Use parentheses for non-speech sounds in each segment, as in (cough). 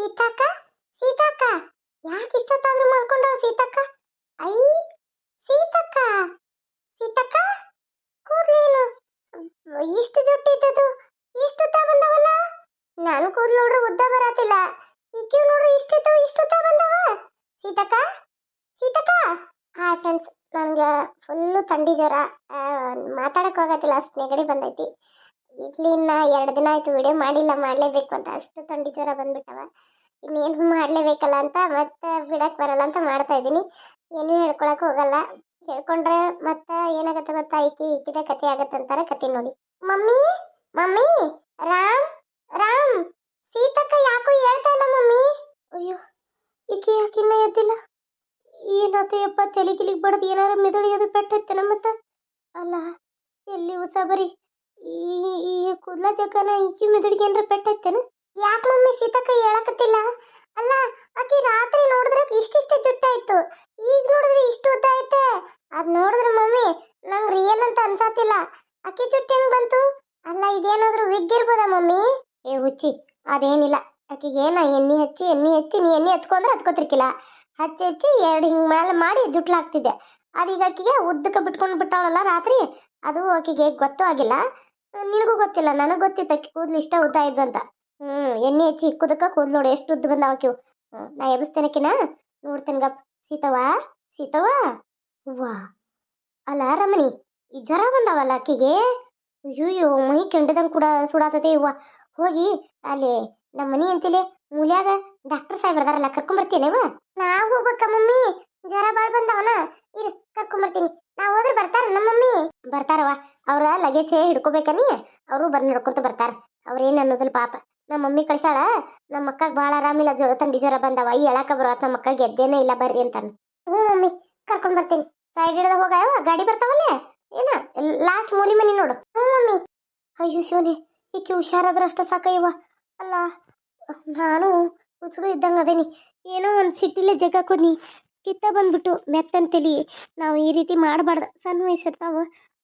ಸೀತಕ್ಕ? ಸೀತಕ್ಕ? ಯಾಕೆ ಇಷ್ಟೊತ್ತಾದ್ರೂ ಮಾಡ್ಕೊಂಡ್ರ ಸೀತಕ್ಕ? ಐ, ಸೀತಕ್ಕ? ಸೀತಕ್ಕ? ಕೂದ್ಲೇನು ಇಷ್ಟು ಜುಟ್ಟಿದ್ದದು, ಇಷ್ಟು ಬಂದವಲ್ಲ? ನಾನು ಕೂದ್ಲು ನೋಡ್ರಿ ಉದ್ದ ಬರತ್ತಿಲ್ಲ. ಕ್ಯೂ ನೋಡ್ರಿ ಇಷ್ಟಿತ್ತು ಇಷ್ಟು ಬಂದವ? ಸೀತಕ್ಕ? ಸೀತಕ್ಕ? ಹಾಯ್ ಫ್ರೆಂಡ್ಸ್ ನನಗೆ ಫುಲ್ಲು ಥಂಡಿ ಜ್ವರ. ಮಾತಾಡಕ್ಕೆ ಹೋಗತ್ತಿಲ್ಲ, ಅಷ್ಟು ನೆಗಡಿ ಬಂದೈತಿ. ಇಡ್ಲಿನ ಎರಡು ದಿನ ಆಯ್ತು ವಿಡಿಯೋ ಮಾಡಿಲ್ಲ, ಮಾಡಲೇಬೇಕು ಅಂತ. ಅಷ್ಟು ಥಂಡಿ ಜ್ವರ ಬಂದ್ಬಿಟ್ಟವ. ಇನ್ನೇನು ಮಾಡಲೇಬೇಕಲ್ಲ ಅಂತ ಮತ್ತೆ ಬಿಡಕ್ಕೆ ಬರಲ್ಲ ಅಂತ ಮಾಡ್ತಾ ಇದ್ದೀನಿ. ಏನೂ ಹೇಳ್ಕೊಳಕ್ಕೆ ಹೋಗಲ್ಲ. ಹೇಳ್ಕೊಂಡ್ರೆ ಮತ್ತೆ ಏನಾಗತ್ತೆ ಗೊತ್ತಾ? ಈಕಿ ಈಕಿದ ಕತೆ ಆಗತ್ತೆ ಅಂತಾರೆ ಕತೆ ನೋಡಿ. ಮಮ್ಮಿ ಮಮ್ಮಿ, ರಾಮ್ ರಾಮ್, ಸೀತಕ್ಕ ಯಾಕೋ ಹೇಳ್ತಾ ಇಲ್ಲ ಮಮ್ಮಿ? ಅಯ್ಯೋ, ಈಕಿ ಯಾಕಿನ್ನ ಎದ್ದಿಲ್ಲ? ಏನಾತ ಯಪ್ಪ, ತಲೆ ಗಿಲಿಗೆ ಬಡ್ದು ಏನಾರ ಮೆದುಳಿಗೆ ಅದು ಪೆಟ್ಟೈತೆ ಮತ್ತೆ? ಅಲ್ಲ, ಎಲ್ಲಿ ಹೊಸ ಬರಿ? ಈ ಈ ಕೂದಲ ಜಗ್ಗನ ಈಕಿ ಮೆದುಳಿಗೆ ಏನಾರ ಪೆಟ್ಟೈತೇನು? ಯಾಕೆ ಮಮ್ಮಿ ಸೀತಕ್ಕ ಹೇಳಕತ್ತಿಲ್ಲ. ಅಲ್ಲ, ಆಕಿ ರಾತ್ರಿ ನೋಡಿದ್ರೆ ಇಷ್ಟಿಷ್ಟು ಜುಟ್ಟಾಯ್ತು. ಈಗ ನೋಡಿದ್ರೆ ಇಷ್ಟು ಉದ್ದ ಐತೆ. ಅದ್ ನೋಡಿದ್ರೆ ಮಮ್ಮಿ, ನಂಗೆ ರಿಯಲ್ ಅಂತ ಅನ್ಸಾತಿಲ್ಲ. ಅಕ್ಕಿ ಚುಟ್ಟಿ ಹೆಂಗ್ ಬಂತು? ಅಲ್ಲ, ಇದೇನಾದ್ರೂ ವಿಗ್ ಇರ್ಬೋದಾ ಮಮ್ಮಿ? ಏ ಹುಚ್ಚಿ, ಅದೇನಿಲ್ಲ. ಆಕಿಗೆ ಏನ ಎಣ್ಣೆ ಹಚ್ಚಿ ಎಣ್ಣೆ ಹಚ್ಚಿ, ನೀ ಎಣ್ಣೆ ಹಚ್ಕೊಂಡ್ರೆ ಹಚ್ಕೋತಿರ್ಕಿಲ್ಲ. ಹಚ್ಚಿ ಹಚ್ಚಿ ಎರಡು ಹಿಂಗ್ ಮೇಲೆ ಮಾಡಿ ಜುಟ್ಲಾಗ್ತಿದ್ದೆ. ಅದೀಗ ಆಕಿಗೆ ಉದ್ದಕ್ಕೆ ಬಿಟ್ಕೊಂಡು ಬಿಟ್ಟಾಳಲ್ಲ ರಾತ್ರಿ? ಅದು ಆಕಿಗೆ ಗೊತ್ತೂ ಆಗಿಲ್ಲ. ನಿನಗೂ ಗೊತ್ತಿಲ್ಲ, ನನಗೆ ಗೊತ್ತಿತ್ತು ಅಕ್ಕಿ ಕೂದಲು ಇಷ್ಟ ಉದ್ದ ಇದ್ದಂತ. ಹ್ಮ್, ಎಣ್ಣೆ ಹಚ್ಚಿ ಇಕ್ಕುದಕ್ಕ ಕೂದಲು ನೋಡಿ, ಎಷ್ಟು ಉದ್ದ ಬಂದಾವ ಆಕಿವು. ನಾ ನಾ ಎಬ್ಸ್ತೇನಕಿನ ನೋಡ್ತೇನೆ ಗಪ್. ಸೀತವಾ ಸೀತವಾ ವಾ ಅಲ್ಲ ರಮಣಿ, ಈ ಜ್ವರ ಬಂದಾವಲ್ಲ ಆಕಿಗೆ? ಅಯ್ಯೋಯ್ಯೋ, ಮೈ ಕೆಂಡದಂಗೆ ಕೂಡ ಸುಡಾತತೆ ಇವ್ವ ಹೋಗಿ ಅಲ್ಲಿ ನಮ್ಮ ಮನಿ ಅಂತಿಲೆ ಮೂಲ್ಯಾಗ ಡಾಕ್ಟರ್ ಸಾಹೇಬ್ ಕರ್ಕೊಂಬರ್ತೀನಿ ಕರ್ಕೊಂಬರ್ತೀನೇವ ನಾ ಹೋಗ್ಬೇಕ ಮಮ್ಮಿ, ಜ್ವರ ಬಾಳ್ ಬಂದವನ. ಇರು, ಕರ್ಕೊಂಬರ್ತೀನಿ. ನಾ ಹೋದ್ರೆ ಬರ್ತಾರ ನಮ್ಮ ಮಮ್ಮಿ? ಬರ್ತಾರವ ಅವ್ರ ಲಗೇಜ್ ಹಿಡ್ಕೋಬೇಕನಿ ಅವರು ಬರ್ ನಡ್ಕೊಂತ ಬರ್ತಾರ. ಅವ್ರೇನ್ ಅನ್ನೋದಿಲ್ಲ ಪಾಪ. ನಮ್ಮ ಮಮ್ಮಿ ಕಳ್ಸಾಳ ನಮ್ಮ ಅಕ್ಕ ಭಾಳ ಆರಾಮಿಲ್ಲ ಜ್ವರ ತಂಡಿ ಜ್ವರ ಬಂದವ. ಈ ಎಳಕ ಬರೋತ್ ನಮ್ಮ ಅಕ್ಕ ಗೆದ್ದೇನೆ ಇಲ್ಲ ಬರ್ರಿ ಅಂತಾನೆ. ಹ್ಞೂ ಮಮ್ಮಿ, ಕರ್ಕೊಂಡ್ ಬರ್ತೀನಿ. ಸೈಡ್ ಹಿಡ್ದ ಹೋಗಾವ ಗಾಡಿ ಬರ್ತಾವಲ್ಲೇ? ಏನ? ಲಾಸ್ಟ್ ಮೂಲಿ ಮನಿ ನೋಡು. ಹ್ಞೂ ಮಮ್ಮಿ. ಅಯ್ಯೋ ಶಿವನೇ, ಈಕೆ ಹುಷಾರಾದ್ರೆ ಅಷ್ಟ ಸಾಕಯ್ಯವ ಅಲ್ಲ, ನಾನು ಹುಚ್ಚುಡು ಇದ್ದಂಗೆ ಅದೇನಿ. ಏನೋ ಒಂದು ಸಿಟ್ಟಿಲೇ ಜಗ್ಗಾಕೋದ್ನಿ ಕಿತ್ತ ಬಂದ್ಬಿಟ್ಟು ಮೆತ್ತಂತೇಳಿ ನಾವು ಈ ರೀತಿ ಮಾಡಬಾರ್ದು. ಸಣ್ಣ ವಯಸ್ಸಿರ್ತಾವ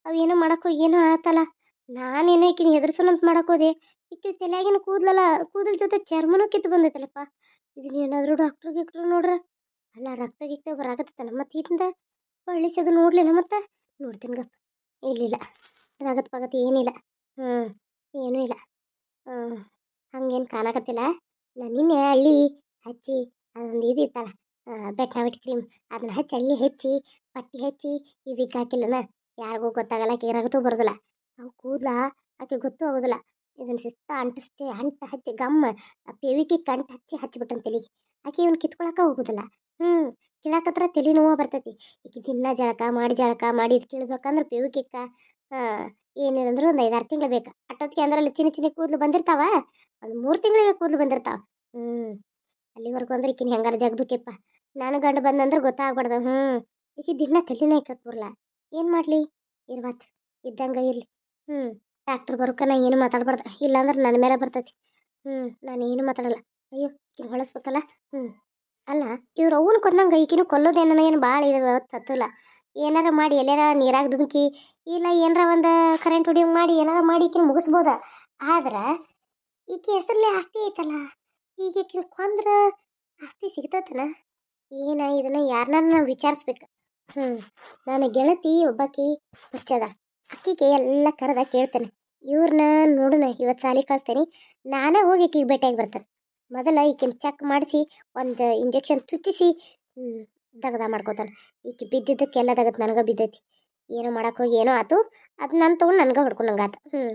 ಅವೇನೋ ಮಾಡಕ್ಕೋ ಏನೋ ಆತಲ್ಲ. ನಾನೇನೋ ಈಕಿನ ಹೆದರ್ಸೋಣಂತ ಮಾಡಕ್ಕೋದೆ ಈಕಿನ ತಲೆಯಾಗಿನ ಕೂದಲಲ್ಲ, ಕೂದಲ ಜೊತೆ ಚರ್ಮನೂ ಕಿತ್ತು ಬಂದೈತಲ್ಲಪ್ಪ. ಇದನ್ನ ಏನಾದರೂ ಡಾಕ್ಟ್ರ್ ಗಿಕ್ಟ್ರು ನೋಡ್ರ. ಅಲ್ಲ, ರಕ್ತ ಗಿಕ್ತ ಬರಾಗತ್ತಲ್ಲ ಮತ್ತೆ ಇದರಿಂದ ಒಳ್ಳಿಸೋದು ನೋಡ್ಲಿಲ್ಲ ಮತ್ತೆ? ನೋಡ್ತೀನಿ ಗಪ್ಪ ಇಲ್ಲಿಲ್ಲ. ರಗತ್ ಪಗತ್ ಏನಿಲ್ಲ. ಹ್ಞೂ ಏನೂ ಇಲ್ಲ. ಹ್ಞೂ ಹಂಗೇನು ಕಾಣಕತ್ತಿಲ್ಲ. ನಾನು ನಿನ್ನೆ ಹಳ್ಳಿ ಹಚ್ಚಿ ಅದೊಂದು ಇದು ಬೆಟ್ನಾವಿಟ್ ಕ್ರೀಮ್ ಅದನ್ನ ಹಚ್ಚಿ ಅಲ್ಲಿ ಹೆಚ್ಚಿ, ಪಟ್ಟಿ ಹಚ್ಚಿ ಈ ವಿಕ್ ಹಾಕಿಲ್ಲನ ಯಾರಿಗೂ ಗೊತ್ತಾಗಲ್ಲ ಆಕೆ ರಗತು ಬರೋದಿಲ್ಲ. ಅವು ಕೂದಲ ಆಕೆ ಗೊತ್ತೂ ಆಗೋದಿಲ್ಲ. ಇದನ್ನ ಶಿಸ್ತ ಅಂಟಿಸ್ತಿ ಅಂಟ ಹಚ್ಚಿ, ಗಮ್ಮ ಪೇವಿಕೆ ಕಂಟು ಹಚ್ಚಿ ಹಚ್ಚಿಬಿಟ್ಟಂತ ತಲೆಗೆ. ಆಕೆ ಇವನು ಕಿತ್ಕೊಳಕ ಹೋಗೋದಿಲ್ಲ. ಹ್ಞೂ ಕೀಳಾಕತ್ರ ತಲೆ ನೋವು ಬರ್ತೈತಿ. ಈಕೆ ದಿನ ಜಳಕ ಮಾಡಿ ಜಳಕ ಮಾಡಿ ಇದು ಕೀಳ್ಬೇಕಂದ್ರೆ ಪೇವಿಕಿಕ್ಕ ಏನಿರಂದ್ರೆ ಒಂದು ಐದಾರು ತಿಂಗಳು ಬೇಕು. ಅಟ್ಟೊತ್ತಿಗೆ ಅಂದ್ರೆ ಅಲ್ಲಿ ಚಿನ್ನ ಚಿನ್ನ ಕೂದಲು ಬಂದಿರ್ತಾವ, ಒಂದು ಮೂರು ತಿಂಗಳಿಗೆ ಕೂದಲು ಬಂದಿರ್ತಾವ. ಹ್ಞೂ ಅಲ್ಲಿವರೆಗೂ ಅಂದ್ರೆ ಈಕಿನ ಹೆಂಗಾರ ಜಗ್ಬೇಕಪ್ಪ. ನಾನು ಗಂಡ ಬಂದಂದ್ರೆ ಗೊತ್ತಾಗ್ಬಾರ್ದು. ಹ್ಞೂ ಈಕೆ ದಿನ ತಲೆನೇ ಇಕ್ಕಕ್ಕೆ ಬರಲ್ಲ ಏನು ಮಾಡಲಿ? ಇರ್ವತ್ತು ಇದ್ದಂಗೆ ಇರಲಿ. ಹ್ಞೂ ಡಾಕ್ಟ್ರ್ ಬರೋಕೆ ನಾ ಏನು ಮಾತಾಡ್ಬಾರ್ದು. ಇಲ್ಲಾಂದ್ರೆ ನನ್ನ ಮೇಲೆ ಬರ್ತೈತಿ. ಹ್ಞೂ ನಾನು ಏನು ಮಾತಾಡಲ್ಲ. ಅಯ್ಯೋ ಇನ್ನು ಹೊಳಸ್ಬೇಕಲ್ಲ? ಹ್ಞೂ ಅಲ್ಲ, ಇವ್ರು ಅವನು ಕೊಂದಂಗೆ ಈಕಿನ ಕೊಲ್ಲೋದೇನೋ ಏನು ಭಾಳ ಇದು ತತ್ತಲ್ಲ ಏನಾರ ಮಾಡಿ ಎಲ್ಲಾರ ನೀರಾಗ ದುಮುಕಿ ಇಲ್ಲ ಏನಾರ ಒಂದು ಕರೆಂಟ್ ಹೊಡಿಯೋ ಮಾಡಿ ಏನಾರ ಮಾಡಿ ಈಕಿನ ಮುಗಿಸ್ಬೋದ. ಆದ್ರೆ ಈಕೆ ಹೆಸರಲ್ಲೇ ಆಸ್ತಿ ಐತಲ್ಲ. ಈಗ ಈಕಿನ ಕೊಂದ್ರೆ ಆಸ್ತಿ ಸಿಗ್ತತನ? ಏನ ಇದನ್ನ ಯಾರನ್ನ ವಿಚಾರಿಸ್ಬೇಕು. ಹ್ಞೂ ನನ್ನ ಗೆಳತಿ ಒಬ್ಬಾಕಿ ಹುಚ್ಚದ. ಅಕ್ಕಿಗೆ ಎಲ್ಲ ಕರೆದ ಕೇಳ್ತೇನೆ. ಇವ್ರನ್ನ ನೋಡೋಣ ಇವತ್ತು ಸಾಲಿ ಕಳಿಸ್ತೇನೆ. ನಾನೇ ಹೋಗಿ ಈಕಿಗೆ ಭೇಟಿಯಾಗಿ ಬರ್ತೇನೆ. ಮೊದಲ ಈಕಿನ ಚೆಕ್ ಮಾಡಿಸಿ ಒಂದು ಇಂಜೆಕ್ಷನ್ ಚುಚ್ಚಿಸಿ ದಗದ ಮಾಡ್ಕೋತಾನೆ. ಈಕೆ ಬಿದ್ದಿದ್ದಕ್ಕೆಲ್ಲ ದಗದ ನನಗೆ ಬಿದ್ದೈತಿ. ಏನೋ ಮಾಡೋಕೆ ಹೋಗಿ ಏನೋ ಆತು. ಅದು ನಾನು ತೊಗೊಂಡು ನನಗೆ ಹೊಡ್ಕೊಂಡಂಗೆ ಆತು ಹ್ಞೂ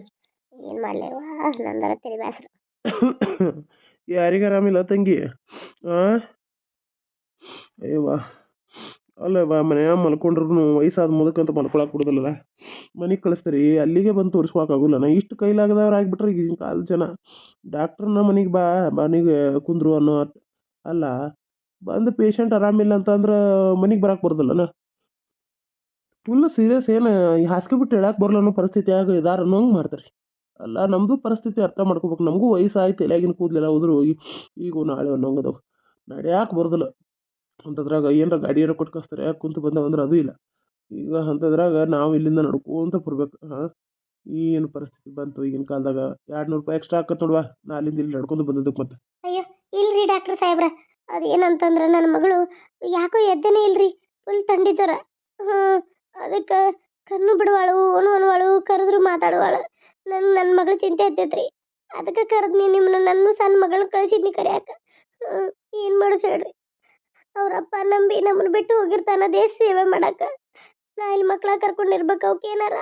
ಏನು ಮಾಡಲೇವಾ? ನಂದರ ತಲೆ ಬ್ಯಾಸ್ರ. (coughs) ಯಾರಿಗೆ ಆರಾಮಿಲ್ಲ ತಂಗಿ? ಆ? ಅಯ್ಯವ್ವ, ಅಲ್ಲವ್ವ, ಮನ್ಯಾಗ ಮಲ್ಕೊಂಡ್ರು ವಯಸ್ಸಾದ ಮುದಕ್ಕಂತ ಮಲ್ಕೊಳಕ್ಕೆ ಬಿಡೋದಲ್ಲ ಮನೆಗೆ ಕಳಿಸ್ತೀರಿ, ಅಲ್ಲಿಗೆ ಬಂದು ತೋರಿಸ್ಕೊಳಕ್ಕಾಗಲ್ಲ ನಾ ಇಷ್ಟು ಕೈಲಾಗದವ್ರು ಆಗಿಬಿಟ್ರೆ ಈಗಿನ ಕಾಲದ ಜನ. ಡಾಕ್ಟ್ರನ್ನ ಮನೆಗೆ ಬಾ, ಮನೆಗೆ ಕುಂದ್ರು ಅನ್ನೋ ಅಲ್ಲ, ಬಂದು ಪೇಷಂಟ್ ಆರಾಮಿಲ್ಲ ಅಂತಂದ್ರೆ ಮನೆಗೆ ಬರಕ್ಕೆ ಬರೋದಿಲ್ಲನ? ಫುಲ್ ಸೀರಿಯಸ್ ಏನು ಹಾಸಿಗೆ ಬಿಟ್ಟು ಹೇಳಕ್ಕೆ ಬರಲ್ಲ ಅನ್ನೋ ಪರಿಸ್ಥಿತಿಯಾಗ ಇದಾರ ಅನ್ನೋಂಗೆ ಮಾಡ್ತಾರೆ. ಅಲ್ಲ ನಮ್ಮದು ಪರಿಸ್ಥಿತಿ ಅರ್ಥ ಮಾಡ್ಕೋಬೇಕು. ನಮಗೂ ವಯಸ್ಸಾಯ್ತು ತಲೆಯಾಗಿನ ಕೂದಲೆಲ್ಲ ಹೋದ್ರು ಹೋಗಿ ಈಗ ನಾಳೆ ಅನ್ನೋಂಗದವು ನಡ್ಯಾಕೆ ಬರೋದಿಲ್ಲ. ಅಂಥದ್ರಾಗ ಏನರ ಗಾಡಿಯಾರ ಕೊಟ್ಟು ಕಳಿಸ್ತಾರೆ ಕುಂತು ಬಂದವ ಅಂದ್ರೆ ಅದು ಇಲ್ಲ. ಈಗ ಅಂಥದ್ರಾಗ ನಾವು ಇಲ್ಲಿಂದ ನಡ್ಕೊಂತ ಬರ್ಬೇಕು. ಹಾಂ ಏನು ಪರಿಸ್ಥಿತಿ ಬಂತು ಈಗಿನ ಕಾಲದಾಗ. ಎರಡು ನೂರು ರೂಪಾಯಿ ಎಕ್ಸ್ಟ್ರಾ ಆಕತ್ ನೋಡುವ, ನಾ ಅಲ್ಲಿಂದ ಇಲ್ಲಿ ನಡ್ಕೊಂಡು ಬಂದದಕ್ಕೆ ಮತ್ತೆ ಅಯ್ಯೋ, ಇಲ್ರಿ ಡಾಕ್ಟರ್ ಸಾಹೇಬ್ರ. ಅದೇನಂತಂದ್ರೆ ನನ್ನ ಮಗಳು ಯಾಕೋ ಎದ್ದೇನೆ ಇಲ್ರಿ ಫುಲ್ ಥಂಡಿ ಜ್ವರ. ಹ್ಞೂ ಅದಕ್ಕೆ ಕಣ್ಣು ಬಿಡುವಳು ಓನು ಅನ್ವಾಳು ಕರೆದ್ರು ಮಾತಾಡುವಾಳು. ನನ್ನ ನನ್ನ ಮಗಳು ಚಿಂತೆ ಹತ್ತೈತ್ರಿ ಅದಕ್ಕೆ ಕರೆದ್ನಿ ನಿಮ್ಮನ್ನ ನನ್ನ ಸಣ್ಣ ಮಗಳನ್ನ ಕಳಿಸಿದ್ನಿ ಕರೆಯಾಕ. ಏನು ಮಾಡೋದು ಹೇಳ್ರಿ. ಅವರಪ್ಪ ನಂಬಿ ನಮ್ಮನ್ನ ಬಿಟ್ಟು ಹೋಗಿರ್ತಾನ ದೇಶ ಸೇವೆ ಮಾಡಕ್ಕೆ ನಾ ಇಲ್ಲಿ ಮಕ್ಳ ಕರ್ಕೊಂಡಿರ್ಬೇಕು ಅವಕ್ಕೆ ಏನಾರ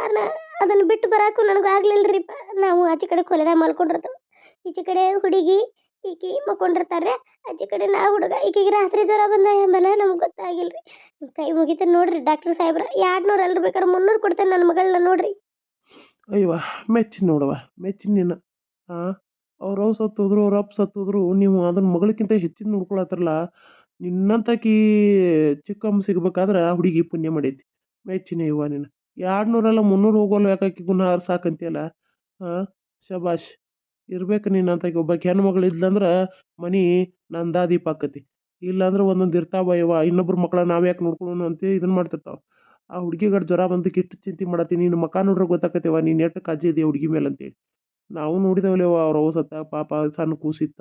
ಅದನ್ನ ಬಿಟ್ಟು ಬರಾಕು ನನಗೆ ಆಗ್ಲಿಲ್ರಿಪ್ಪ. ನಾವು ಆಚೆ ಕಡೆ ಕೊಲೆದಾಗ ಮಲ್ಕೊಂಡಿರ್ತೇವೆ ಈಚೆ ಕಡೆ ಹುಡುಗಿ ಈಕಿ ಮಕ್ಕೊಂಡಿರ್ತಾರೆ ಆಚೆ ಕಡೆ ನಾ ಹುಡುಗ, ಈಕಿಗೆ ರಾತ್ರಿ ಜ್ವರ ಬಂದ ಎಂಬಲ್ಲ ನಮ್ಗೆ ಗೊತ್ತಾಗಿಲ್ರಿ. ಕೈ ಮುಗಿತ ನೋಡ್ರಿ ಡಾಕ್ಟರ್ ಸಾಹೇಬ್ರ ಎರಡು ನೂರು ಅಲ್ರಿ ಬೇಕಾದ್ರೆ ಮುನ್ನೂರು ಕೊಡ್ತೇನೆ ನನ್ನ ಮಗಳನ್ನ ನೋಡ್ರಿ. ಅಯ್ಯವ್ವ, ಮೆಚ್ಚಿನ ನೋಡವ್ವ, ಮೆಚ್ಚಿನ ನೀನು. ಹಾಂ ಅವ್ರು ಅವ್ ಸತ್ತೋದ್ರು, ಅವ್ರ ಅಪ್ಪ ಸತ್ತೋದ್ರು, ನೀವು ಅದನ್ನ ಮಗಳಿಗಿಂತ ಹೆಚ್ಚಿನ ನೋಡ್ಕೊಳತ್ತಾರಲ್ಲ ನಿನ್ನಂತಕಿ ಚಿಕ್ಕಮ್ಮ ಸಿಗ್ಬೇಕಾದ್ರೆ ಹುಡುಗಿ ಪುಣ್ಯ ಮಾಡೈತಿ. ಮೆಚ್ಚಿನ ಇವ್ವ ನೀನು. ಎರಡು ನೂರಲ್ಲ ಮುನ್ನೂರು ಹೋಗೋಲ್ಲ ಯಾಕಾಕಿ ಗುಣ ಸಾಕಂತೀಯಲ್ಲ? ಹಾಂ ಶಬಾಷ್, ಇರ್ಬೇಕು ನಿನ್ನಂತಕಿ ಒಬ್ಬಾಕಿ ಹೆಣ್ಣು ಮಗಳು ಇದ್ಲಂದ್ರೆ ಮನೆ ನಂದಾದೀಪ ಆಕತಿ. ಇಲ್ಲಾಂದ್ರೆ ಒಂದೊಂದು ಇರ್ತಾವ ಇವ ಇನ್ನೊಬ್ರು ಮಕ್ಕಳ ನಾವು ಯಾಕೆ ನೋಡ್ಕೊಳ್ಳೋಣ ಅಂತ ಇದನ್ನ ಮಾಡ್ತಿರ್ತಾವೆ. ಆ ಹುಡುಗಿಗಡೆ ಜ್ವರ ಬಂದಕ್ಕೆ ಕಿಟ್ಟು ಚಿಂತೆ ಮಾಡತ್ತಿ ನಿನ್ನ ಮಕ ನೋಡ್ರೆ ಗೊತ್ತಾಕತ್ತೇವ ನೀನು ಎಷ್ಟು ಕಾಜಿ ಇದೆಯಾ ಹುಡುಗಿ ಮೇಲೆ ಅಂತೇಳಿ. ನಾವು ನೋಡಿದವಲ್ಲೇವ ಅವ್ರ ಅವು ಸತ್ತ ಪಾಪ ಸಣ್ಣ ಕೂಸಿತ್ತ.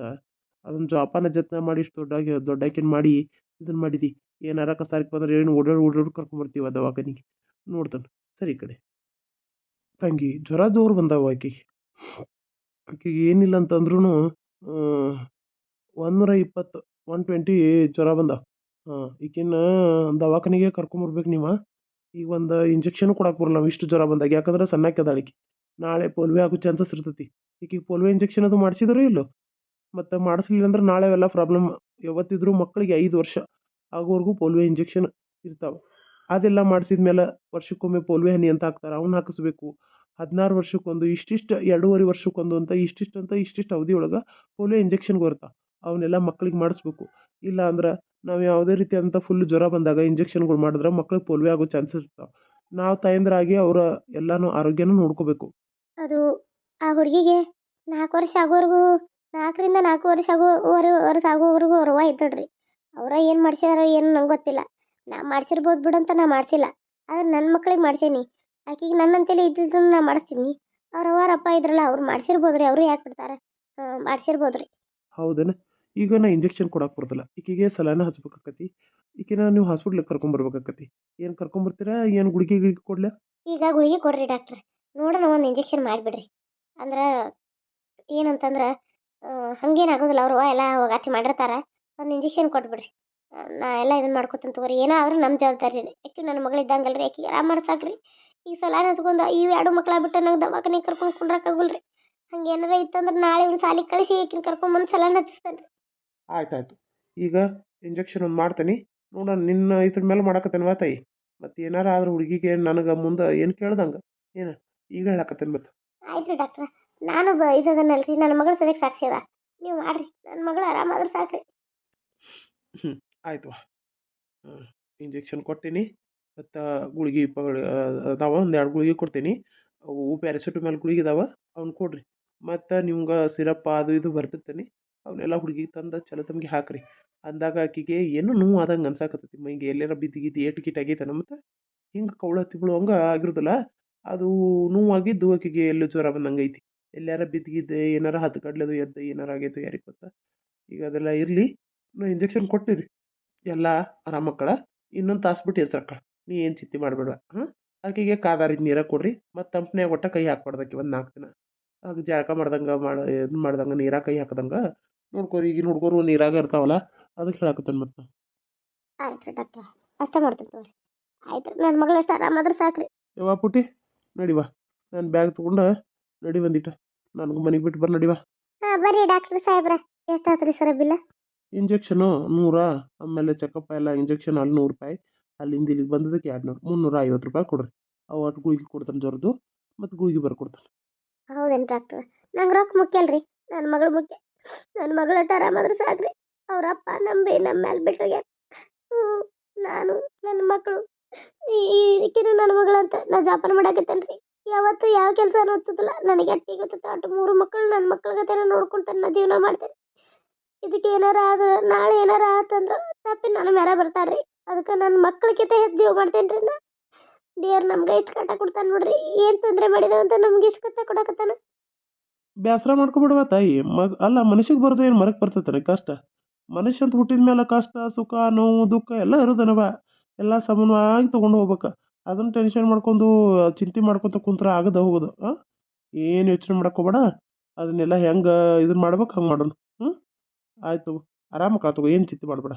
ಅದನ್ನ ಜೋಪಾನ ಜತನ ಮಾಡಿ, ಇಷ್ಟು ದೊಡ್ಡಾಗಿ ದೊಡ್ಡಾಕಿನ ಮಾಡಿ ಇದನ್ನ ಮಾಡಿದಿ. ಏನಾರ ಕಸಾರಕ್ಕೆ ಬಂದ್ರೆ ಏನು ಓಡಾಡಿ ಓಡಾಡಿ ಕರ್ಕೊಂಬರ್ತೀವಿ ಆ ದವಾಖಾನಿಗೆ? ನೋಡ್ತಾನೆ. ಸರಿ ಕಡೆ ತಂಗಿ, ಜ್ವರ ಜೋರು ಬಂದಾವ ಆಕೆಗೆ ಆಕೆಗೆ ಏನಿಲ್ಲ ಅಂತಂದ್ರೂ ಒಂದೂರ ಇಪ್ಪತ್ತು ಒನ್ ಟ್ವೆಂಟಿ ಜ್ವರ ಬಂದಾವ ಹಾಂ ಈಕಿನ ದವಾಖಾನಿಗೆ ಕರ್ಕೊಂಬರ್ಬೇಕು ನೀವು. ಈಗ ಒಂದು ಇಂಜೆಕ್ಷನ್ ಕೊಡಕ್ಕೆ ಬರಲ್ಲ ಇಷ್ಟು ಜ್ವರ ಬಂದಾಗ. ಯಾಕಂದ್ರೆ ಸಣ್ಣಕ್ಕೆ ಅದಾಳಿಕೆ ನಾಳೆ ಪೋಲ್ವೆ ಆಗೋ ಚಾನ್ಸಸ್ ಇರ್ತೈತಿ. ಈಕಿಗೆ ಪೋಲ್ವೆ ಇಂಜೆಕ್ಷನ್ ಅದು ಮಾಡಿಸಿದ್ರೋ ಇಲ್ಲೋ? ಮತ್ತು ಮಾಡಿಸ್ಲಿಲ್ಲ ಅಂದ್ರೆ ನಾಳೆ ಅವೆಲ್ಲ ಪ್ರಾಬ್ಲಮ್ ಯಾವತ್ತಿದ್ರೂ ಮಕ್ಕಳಿಗೆ ಐದು ವರ್ಷ ಆಗೋವರೆಗೂ ಪೋಲಿಯೋ ಇಂಜೆಕ್ಷನ್ ಇರ್ತಾವೆ. ಅದೆಲ್ಲ ಮಾಡಿಸಿದ ಮೇಲೆ ವರ್ಷಕ್ಕೊಮ್ಮೆ ಪೋಲಿಯೋ ಹನಿ ಅಂತ ಹಾಕ್ತಾರೆ. ಅವನ್ನ ಹಾಕಿಸ್ಬೇಕು. ಹದಿನಾರು ವರ್ಷಕ್ಕೊಂದು, ಇಷ್ಟಿಷ್ಟು ಎರಡೂವರೆ ವರ್ಷಕ್ಕೊಂದು ಅಂತ, ಇಷ್ಟಿಷ್ಟು ಅಂತ, ಇಷ್ಟಿಷ್ಟು ಅವಧಿ ಒಳಗೆ ಪೋಲಿಯೋ ಇಂಜೆಕ್ಷನ್ ಬರ್ತಾವೆ ಅವನ್ನೆಲ್ಲ ಮಕ್ಕಳಿಗೆ ಮಾಡಿಸ್ಬೇಕು. ಇಲ್ಲ ಅಂದ್ರೆ ನಾವು ಯಾವುದೇ ಅಂತ ಫುಲ್ ಜ್ವರ ಬಂದಾಗ ಇಂಜೆಕ್ಷನ್ಗಳು ಮಾಡಿದ್ರೆ ಮಕ್ಳಿಗೆ ಪೋಲಿಯೋ ಆಗೋ ಚಾನ್ಸಸ್ ಇರ್ತಾವೆ. ನಾವು ತಾಯಂದ್ರಾಗಿ ಅವರ ಎಲ್ಲನೂ ಆರೋಗ್ಯನೂ ನೋಡ್ಕೋಬೇಕು. ಅದು ಆ ಹುಡುಗಿಗೆ ನಾಲ್ಕು ವರ್ಷ ಆಗೋವರೆಗೂ ನಾಲ್ಕರಿಂದ ನಾಲ್ಕು ವರ್ಷ ಆಗೋವರೆ ವರ್ಷ ಆಗೋವರೆಗೂ ಅವ್ರವ್ವ ಇದ್ದಳ್ರಿ. ಅವ್ರ ಏನು ಮಾಡ್ಸ್ಯಾರ ಏನು ನಂಗೆ ಗೊತ್ತಿಲ್ಲ. ನಾ ಮಾಡ್ಸಿರ್ಬೋದು ಬಿಡಂತ ನಾ ಮಾಡಿಸಿಲ್ಲ. ಆದ್ರೆ ನನ್ನ ಮಕ್ಳಿಗೆ ಮಾಡ್ಸೀನಿ. ಆಕಿಗೆ ನನ್ನಂತೇಳಿ ಇದ್ದಿದ್ದನ್ನು ನಾ ಮಾಡಿಸ್ತೀನಿ. ಅವ್ರ ಅಪ್ಪ ಇದ್ರಲ್ಲ ಅವ್ರು ಮಾಡ್ಸಿರ್ಬೋದು ರೀ ಅವರು ಯಾಕೆ ಬಿಡ್ತಾರೆ? ಮಾಡ್ಸಿರ್ಬೋದು ರೀ ಹೌದೇನ? ಈಗ ನಾ ಇಂಜೆಕ್ಷನ್ ಕೊಡಕ್ಕೆ ಬರೋದಿಲ್ಲ. ಈಕೆಗೆ ಸಲಾನ ಹಚ್ಬೇಕಾಕತಿ ಈಕೆನ ನೀವು ಹಾಸ್ಪಿಟ್ಲಿಗೆ ಕರ್ಕೊಂಬರ್ಬೇಕಾಕತಿ ಏನು ಕರ್ಕೊಂಬರ್ತೀರಾ ಏನು ಗುಳಿಗೆ ಗಿಳಿಗೆ ಕೊಡ್ಲಾ? ಈಗ ಗುಳಿಗೆ ಕೊಡ್ರಿ ಡಾಕ್ಟ್ರ್ ನೋಡೋಣ ಒಂದು ಇಂಜೆಕ್ಷನ್ ಮಾಡಿಬಿಡ್ರಿ. ಅಂದ್ರೆ ಏನಂತಂದ್ರೆ ಹಂಗೇನಾಗೋದಿಲ್ಲ ಅವರು ಎಲ್ಲ ಹೋಗಾತಿ ಮಾಡಿರ್ತಾರೆ ಒಂದು ಇಂಜೆಕ್ಷನ್ ಕೊಟ್ಬಿಡ್ರಿ. ನಾ ಎಲ್ಲ ಇದನ್ನ ಮಾಡ್ಕೊತೀನಿ ತಗೋರಿ. ಏನೋ ಆದರೂ ನಮ್ಮ ಜವಾಬ್ದಾರಿ ರೀ. ಯಾಕೆ ನನ್ನ ಮಗಳು ಇದ್ದಂಗಲ್ರಿ ಯಾಕೆ ಆರಾಮ ಮಾಡ್ಸಾಕ್ರಿ. ಈಗ ಸಲ ಹಚ್ಕೊಂಡು ಈ ಎರಡು ಮಕ್ಳು ಬಿಟ್ಟು ನಂಗೆ ದವಾಖಾನೆ ಕರ್ಕೊಂಡು ಕುಂಡ್ರಕ್ಕಾಗಲ್ಲ ರೀ. ಹಂಗೆ ಏನಾರ ಇತ್ತಂದ್ರೆ ನಾಳೆ ಇವ್ನು ಸಾಲಿಗೆ ಕಳಿಸಿ ಈಕಿನ ಕರ್ಕೊಂಬಂದು ಸಲ ಹಚ್ಚಿಸ್ತಾನೆ ರೀ. ಆಯ್ತು ಆಯ್ತು ಈಗ ಇಂಜೆಕ್ಷನ್ ಒಂದು ಮಾಡ್ತೀನಿ. ನೋಡೋಣ ನಿನ್ನ ಇದ್ರ ಮೇಲೆ ಮಾಡಕತ್ತೇನೆ ತಾಯಿ? ಮತ್ತು ಏನಾರ ಆದ್ರೆ ಹುಡುಗಿಗೆ ನನಗೆ ಮುಂದೆ ಏನು ಕೇಳ್ದಂಗೆ? ಏನು? ಈಗ ಹೇಳಕತ್ತೇನೆ ಮತ್ತೆ ಆಯ್ತು ರೀ ಡಾಕ್ಟ್ರ. ನಾನು ಬ ನನ್ನ ಮಗಳು ಸದ್ಯಕ್ಕೆ ಸಾಕ್ಷಿ ಅದ. ನೀವು ಮಾಡ್ರಿ, ನನ್ನ ಮಗಳು ಆರಾಮಾದ್ರೆ ಸಾಕ್ರಿ. ಆಯ್ತು ಇಂಜೆಕ್ಷನ್ ಕೊಟ್ಟೀನಿ, ಮತ್ತು ಗುಳಿಗೆ ಅದಾವ, ಒಂದು ಎರಡು ಗುಳಿಗೆ ಕೊಡ್ತೀನಿ. ಅವು ಮೇಲೆ ಗುಳಿಗೆ ಇದಾವ ಅವ್ನು ಕೊಡ್ರಿ. ಮತ್ತು ನಿಮ್ಗೆ ಸಿರಪ್ ಅದು ಇದು ಬರ್ತಿರ್ತೀನಿ ಅವನ್ನೆಲ್ಲ ಹುಡುಗಿಗೆ ತಂದು ಚಲೋ ತಮಗೆ ಹಾಕ್ರಿ. ಅಂದಾಗ ಆಕಿಗೆ ಏನು ನೋವು ಆದಂಗೆ ಅನ್ಸಾಕತ್ತೈತಿ. ಮೈಗೆ ಎಲ್ಲಾರ ಬಿದ್ದು ಗಿದ್ದು ಏಟು ಗಿಟ್ ಆಗೈತನ ಮತ್ತು ಹಿಂಗೆ ಕೌಳ ತಿಂಗಳು ಹಂಗೆ ಆಗಿರೋದಲ್ಲ. ಅದು ನೋವಾಗಿದ್ದು ಆಕಿಗೆ ಎಲ್ಲೂ ಜ್ವರ ಬಂದಂಗೆ ಐತಿ ಎಲ್ಲಾರ ಬಿದ್ದು ಗಿದ್ದು ಏನಾರ ಹತ್ತು ಕಡ್ಲೆದು ಎದ್ದು ಏನಾರ ಆಗೈತೆ ಯಾರಿಗೆ ಗೊತ್ತಾ? ಈಗ ಅದೆಲ್ಲ ಇರಲಿ ನಾ ಇಂಜೆಕ್ಷನ್ ಕೊಟ್ಟಿರಿ ಎಲ್ಲ ಆರಾಮಕ್ಕಳ ಇನ್ನೊಂದು ತಾಸು ಬಿಟ್ಟು ಎಚ್ಚರಕ್ಕಳ ನೀ ಏನು ಚಿಂತೆ ಮಾಡಬೇಡ ಹಾಂ ಆಕೆಗೆ ಕಾದಾರಿದ ನೀರ ಕೊಡ್ರಿ ಮತ್ತು ತಂಪನ್ಯಾಗ ಒಟ್ಟ ಕೈ ಹಾಕ್ಬಾರ್ದಕ್ಕೆ ಒಂದು ನಾಲ್ಕು ದಿನ. ಅದು ಜಳಕ ಮಾಡ್ದಂಗೆ ಮಾಡಿ ಇದು ಮಾಡ್ದಂಗೆ ನೀರಾಗ ಕೈ ಹಾಕ್ದಂಗೆ ನೋಡ್ಕೋರಿ ಈಗಿನ ಹುಡುಗರು ನೀರಾಗ ಇರ್ತಾವಲ್ಲ ಅದಕ್ಕೆ ಹೇಳಕತ್ತೇನೆ ಮತ್ತೆ? ಆಯ್ತು ರೀ ಡಾಕ್ಟ್ರ ಅಷ್ಟೇ ಮಾಡ್ತೀನಿ ತಗೋರಿ ಆಯ್ತು ನನ್ನ ಮಗಳು ಎಷ್ಟು ಆರಾಮಾದ್ರೆ ಸಾಕ್ರಿ. ಯವ್ವ ಪುಟಿ ನಡಿವಾ ನಾನು ಬ್ಯಾಗ್ ತೊಗೊಂಡು ನಡಿ ಬಂದಿಟ್ಟ. ನನಗೆ ಮನೆಗೆ ಬಿಟ್ಟು ಬರ್ ನಡಿವಾ. ಹಾ ಬರ್ರಿ ಡಾಕ್ಟರ್ ಸಾಹೇಬ್ರ. ಎಷ್ಟು ರೀ ಸರ ಬಿಲ್ಲ ಇಂಜೆಕ್ಷನು ನೂರ ಆಮೇಲೆ ಚೆಕಪ್ ಎಲ್ಲ ಇಂಜೆಕ್ಷನ್ ಅಲ್ಲಿ ನೂರು ರೂಪಾಯಿ. ಅಲ್ಲಿಂದ ಇಲ್ಲಿಗೆ ಬಂದದಕ್ಕೆ ಎರಡು ನೂರು ಮುನ್ನೂರ ಐವತ್ತು ರೂಪಾಯಿ ಕೊಡ್ರಿ. ಅವು ಒಟ್ಟು ಗುಳಿಗೆ ಕೊಡ್ತಾನೆ ಜ್ವರದ್ದು ಮತ್ತು ಗುಳಿಗೆ ಬರ್ಕೊಡ್ತಾನೆ ಹೌದೇನು ಡಾಕ್ಟರ್ ನಂಗೆ ರೊಕ್ಕ ಮುಖ್ಯ ಅಲ್ರಿ. ನನ್ನ ಮಗಳು ಮುಖ್ಯ. ನನ್ನ ಮಗಳು ಒಟ್ಟು ಆರಾಮಾದ್ರೆ ಸಾಕ್ರಿ. ಅವರಪ್ಪ ನಂಬಿ ನಮ್ಮ ಮೇಲೆ ಬಿಟ್ಟೋಗ್ಯಾರ. ಹ್ಞೂ ನಾನು ನನ್ನ ಮಕ್ಕಳು ಈಕಿನೂ ನನ್ನ ಮಗಳಂತ ನಾ ಜಾಪನ ಮಾಡಾಕತ್ತೇನೆ ರೀ ಯಾವತ್ತೂ ಯಾವ ಕೆಲಸ ಹಚ್ಚೋದಿಲ್ಲ ನನಗೆ ಅಟ್ಟಿ ಗೊತ್ತಿತ್ತು. ಅಟ್ಟು ಮೂರು ಮಕ್ಕಳು ನನ್ನ ಮಕ್ಕಳ ಗತೆನ ನೋಡ್ಕೊಂಡು ನಾ ಜೀವನ ಮಾಡ್ತೇನೆ ಇದಕ್ಕೆ ಏನಾರ ಆದ್ರೆ, ನಾಳೆ ಏನಾರ ಆತಂದ್ರೆ ತಪ್ಪಿ ನನ್ನ ಮೇಲೆ ಬರ್ತಾರೆ ರೀ ಅದಕ್ಕೆ ನನ್ನ ಮಕ್ಕಳಿಗಿಂತ ಹೆಚ್ಚು ಜೀವ ಮಾಡ್ತೇನೆ ರೀ ನಾ. ದೇವ್ರು ನಮ್ಗೆ ಎಷ್ಟು ಕಷ್ಟ ಕೊಡ್ತಾನೆ ನೋಡ್ರಿ. ಏನು ತೊಂದರೆ ಮಾಡಿದ ಅಂತ ನಮ್ಗೆ ಇಷ್ಟು ಕಷ್ಟ ಕೊಡಕತ್ತಾನ. ಬೇಸರ ಮಾಡ್ಕೊಬಿಡುವ ತಾಯಿ. ಅಲ್ಲ ಮನುಷ್ಯಗೆ ಬರ್ದು ಏನು ಮರಕ್ಕೆ ಬರ್ತೈತೆ ಕಷ್ಟ. ಮನುಷ್ಯ ಅಂತ ಹುಟ್ಟಿದ ಮೇಲೆ ಕಷ್ಟ, ಸುಖ, ನೋವು, ದುಃಖ ಎಲ್ಲ ಇರೋದನವ. ಎಲ್ಲ ಸಮನ್ವಾಗಿ ತೊಗೊಂಡು ಹೋಗ್ಬೇಕು. ಅದನ್ನು ಟೆನ್ಷನ್ ಮಾಡ್ಕೊಂಡು, ಚಿಂತೆ ಮಾಡ್ಕೊತ ಕುಂತ್ರೆ ಆಗದ ಹೋಗೋದು, ಹಾಂ? ಏನು ಯೋಚನೆ ಮಾಡಕ್ಕೆ ಅದನ್ನೆಲ್ಲ ಹೆಂಗೆ ಇದನ್ನ ಮಾಡ್ಬೇಕು ಹಂಗೆ ಮಾಡೋಣ ಹ್ಞೂ ಆಯಿತು ಆರಾಮ ತಗೋ, ಏನು ಚಿಂತೆ ಮಾಡಬೇಡ.